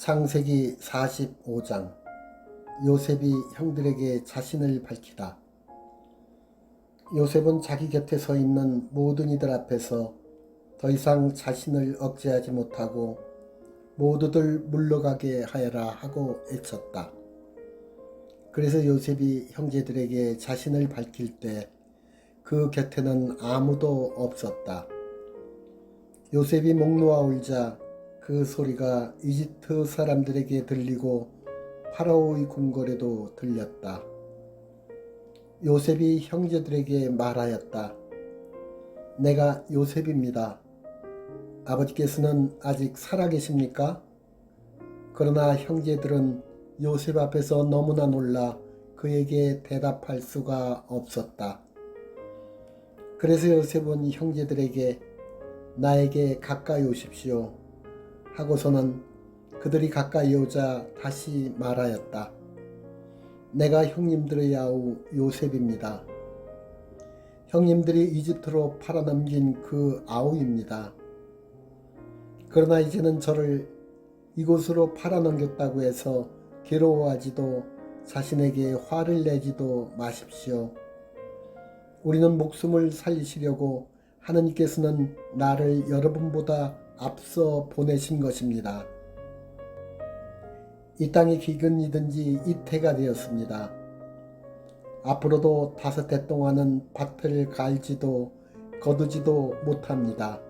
창세기 45장 요셉이 형들에게 자신을 밝히다. 요셉은 자기 곁에 서 있는 모든 이들 앞에서 더 이상 자신을 억제하지 못하고 모두들 물러가게 하여라 하고 외쳤다. 그래서 요셉이 형제들에게 자신을 밝힐 때 그 곁에는 아무도 없었다. 요셉이 목 놓아 울자 그 소리가 이집트 사람들에게 들리고 파라오의 궁궐에도 들렸다. 요셉이 형제들에게 말하였다. 내가 요셉입니다. 아버지께서는 아직 살아계십니까? 그러나 형제들은 요셉 앞에서 너무나 놀라 그에게 대답할 수가 없었다. 그래서 요셉은 형제들에게 나에게 가까이 오십시오. 하고서는 그들이 가까이 오자 다시 말하였다. 내가 형님들의 아우 요셉입니다. 형님들이 이집트로 팔아넘긴 그 아우입니다. 그러나 이제는 저를 이곳으로 팔아넘겼다고 해서 괴로워하지도 자신에게 화를 내지도 마십시오. 우리는 목숨을 살리시려고 하느님께서는 나를 여러분보다 앞서 보내신 것입니다. 이 땅이 기근이든 지 이태가 되었습니다. 앞으로도 다섯 해 동안은 밭을 갈지도 거두지도 못합니다.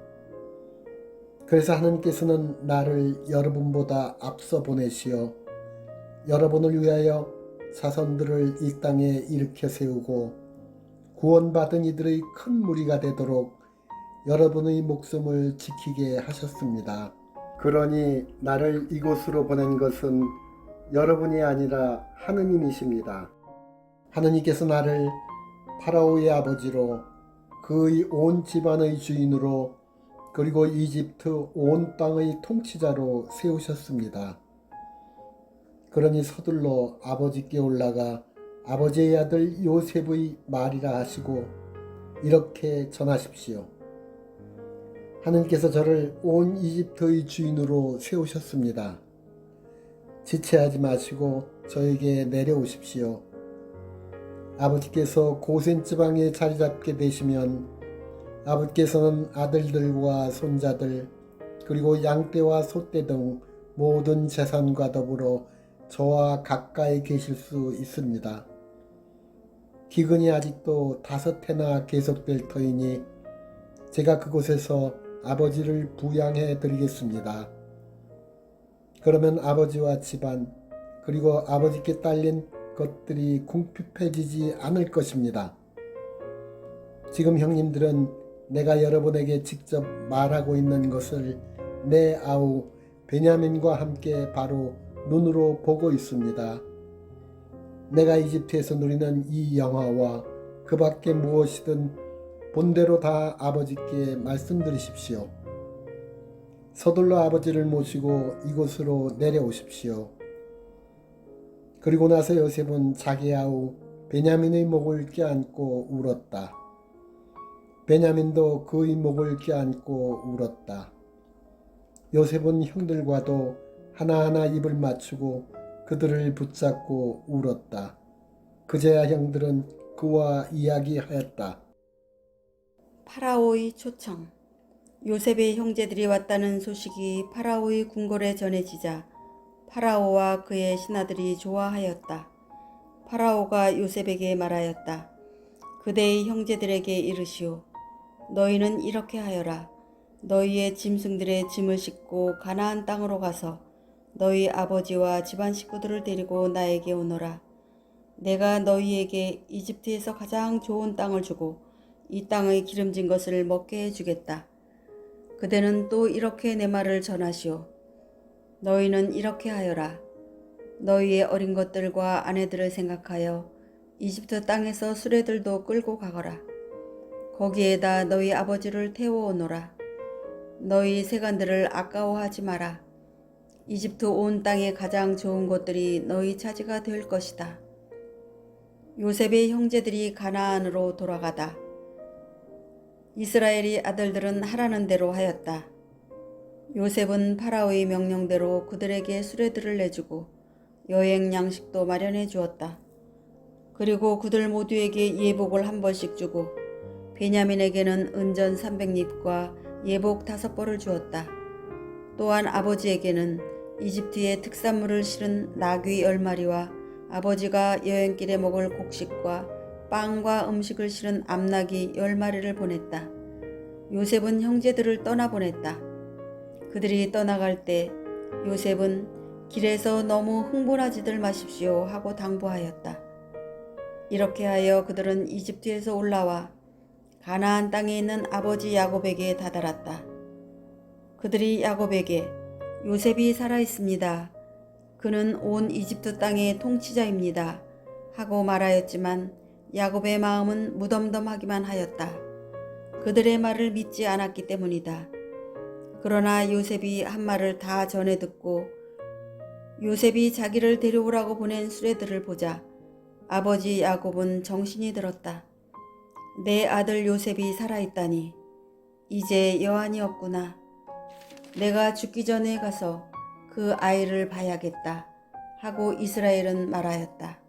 그래서 하나님께서는 나를 여러분보다 앞서 보내시어 여러분을 위하여 자손들을 이 땅에 일으켜 세우고 구원받은 이들의 큰 무리가 되도록 여러분의 목숨을 지키게 하셨습니다. 그러니 나를 이곳으로 보낸 것은 여러분이 아니라 하느님이십니다. 하느님께서 나를 파라오의 아버지로 그의 온 집안의 주인으로 그리고 이집트 온 땅의 통치자로 세우셨습니다. 그러니 서둘러 아버지께 올라가 아버지의 아들 요셉의 말이라 하시고 이렇게 전하십시오. 하느님께서 저를 온 이집트의 주인으로 세우셨습니다. 지체하지 마시고 저에게 내려오십시오. 아버지께서 고센 지방에 자리 잡게 되시면 아버지께서는 아들들과 손자들 그리고 양떼와 소떼 등 모든 재산과 더불어 저와 가까이 계실 수 있습니다. 기근이 아직도 다섯 해나 계속될 터이니 제가 그곳에서 아버지를 부양해 드리겠습니다. 그러면 아버지와 집안 그리고 아버지께 딸린 것들이 궁핍해지지 않을 것입니다. 지금 형님들은 내가 여러분에게 직접 말하고 있는 것을 내 아우 베냐민과 함께 바로 눈으로 보고 있습니다. 내가 이집트에서 누리는 이 영화와 그 밖에 무엇이든 본대로 다 아버지께 말씀드리십시오. 서둘러 아버지를 모시고 이곳으로 내려오십시오. 그리고 나서 요셉은 자기 아우 베냐민의 목을 껴안고 울었다. 베냐민도 그의 목을 껴안고 울었다. 요셉은 형들과도 하나하나 입을 맞추고 그들을 붙잡고 울었다. 그제야 형들은 그와 이야기하였다. 파라오의 초청 요셉의 형제들이 왔다는 소식이 파라오의 궁궐에 전해지자 파라오와 그의 신하들이 좋아하였다. 파라오가 요셉에게 말하였다. 그대의 형제들에게 이르시오. 너희는 이렇게 하여라. 너희의 짐승들의 짐을 싣고 가나안 땅으로 가서 너희 아버지와 집안 식구들을 데리고 나에게 오너라. 내가 너희에게 이집트에서 가장 좋은 땅을 주고 이 땅의 기름진 것을 먹게 해주겠다. 그대는 또 이렇게 내 말을 전하시오. 너희는 이렇게 하여라. 너희의 어린 것들과 아내들을 생각하여 이집트 땅에서 수레들도 끌고 가거라. 거기에다 너희 아버지를 태워오너라. 너희 세간들을 아까워하지 마라. 이집트 온 땅의 가장 좋은 것들이 너희 차지가 될 것이다. 요셉의 형제들이 가나안으로 돌아가다. 이스라엘이 아들들은 하라는 대로 하였다. 요셉은 파라오의 명령대로 그들에게 수레들을 내주고 여행 양식도 마련해 주었다. 그리고 그들 모두에게 예복을 한 벌씩 주고 베냐민에게는 은전 300립과 예복 다섯 벌을 주었다. 또한 아버지에게는 이집트의 특산물을 실은 나귀 열 마리와 아버지가 여행길에 먹을 곡식과 빵과 음식을 실은 암나귀 열 마리를 보냈다. 요셉은 형제들을 떠나보냈다. 그들이 떠나갈 때 요셉은 길에서 너무 흥분하지들 마십시오 하고 당부하였다. 이렇게 하여 그들은 이집트에서 올라와 가나안 땅에 있는 아버지 야곱에게 다다랐다. 그들이 야곱에게 요셉이 살아 있습니다. 그는 온 이집트 땅의 통치자입니다. 하고 말하였지만 야곱의 마음은 무덤덤하기만 하였다. 그들의 말을 믿지 않았기 때문이다. 그러나 요셉이 한 말을 다 전해 듣고 요셉이 자기를 데려오라고 보낸 수레들을 보자 아버지 야곱은 정신이 들었다. 내 아들 요셉이 살아있다니 이제 여한이 없구나. 내가 죽기 전에 가서 그 아이를 봐야겠다. 하고 이스라엘은 말하였다.